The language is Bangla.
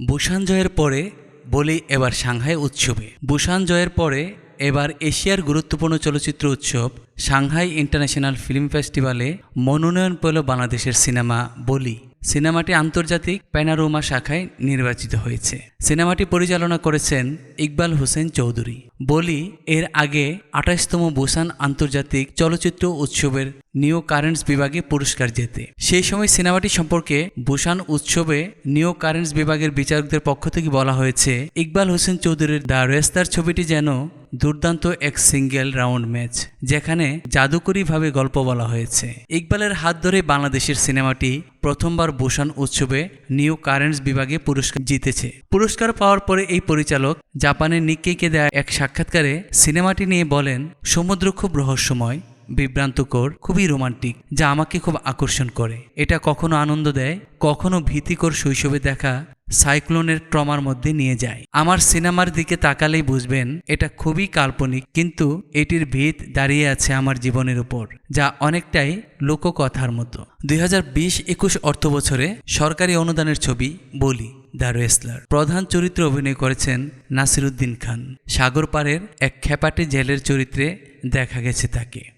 বুসান জয়ের পরে বলি এবার সাংহাই উৎসবে। বুসান জয়ের পরে এবার এশিয়ার গুরুত্বপূর্ণ চলচ্চিত্র উৎসব সাংহাই ইন্টারন্যাশনাল ফিল্ম ফেস্টিভ্যালে মনোনয়ন পেল বাংলাদেশের সিনেমা বলি। সিনেমাটি আন্তর্জাতিক প্যানারোমা শাখায় নির্বাচিত হয়েছে। সিনেমাটি পরিচালনা করেছেন ইকবাল হোসেন চৌধুরী। বলি, এর আগে আঠাশতম বুসান আন্তর্জাতিক চলচ্চিত্র উৎসবের নিউ কারেন্টস বিভাগে পুরস্কার জেতে। সেই সময় সিনেমাটি সম্পর্কে বুসান উৎসবে নিউ কারেন্টস বিভাগের বিচারকদের পক্ষ থেকে বলা হয়েছে, ইকবাল হোসেন চৌধুরীর দ্য রেস্তার ছবিটি যেন দুর্দান্ত এক সিঙ্গেল রাউন্ড ম্যাচ, যেখানে জাদুকরীভাবে গল্প বলা হয়েছে। ইকবালের হাত ধরে বাংলাদেশের সিনেমাটি প্রথমবার বুসান উৎসবে নিউ কারেন্টস বিভাগে পুরস্কার জিতেছে। পুরস্কার পাওয়ার পরে এই পরিচালক জাপানের নিক্কেইকে দেয়া এক সাক্ষাৎকারে সিনেমাটি নিয়ে বলেন, সমুদ্র খুব রহস্যময় বিভ্রান্তকর খুবই রোমান্টিক, যা আমাকে খুব আকর্ষণ করে। এটা কখনো আনন্দ দেয়, কখনো ভীতিকর শৈশবে দেখা সাইক্লোনের ট্রমার মধ্যে নিয়ে যায়। আমার সিনেমার দিকে তাকালেই বুঝবেন, এটা খুবই কাল্পনিক, কিন্তু এটির ভিত দাঁড়িয়ে আছে আমার জীবনের উপর, যা অনেকটাই লোককথার মতো। দুই হাজার বিশ একুশ অর্থ বছরে সরকারি অনুদানের ছবি বলি, দ্য রেসলার। প্রধান চরিত্রে অভিনয় করেছেন নাসিরুদ্দিন খান। সাগর পাড়ের এক খেপাটে জেলের চরিত্রে দেখা গেছে তাকে।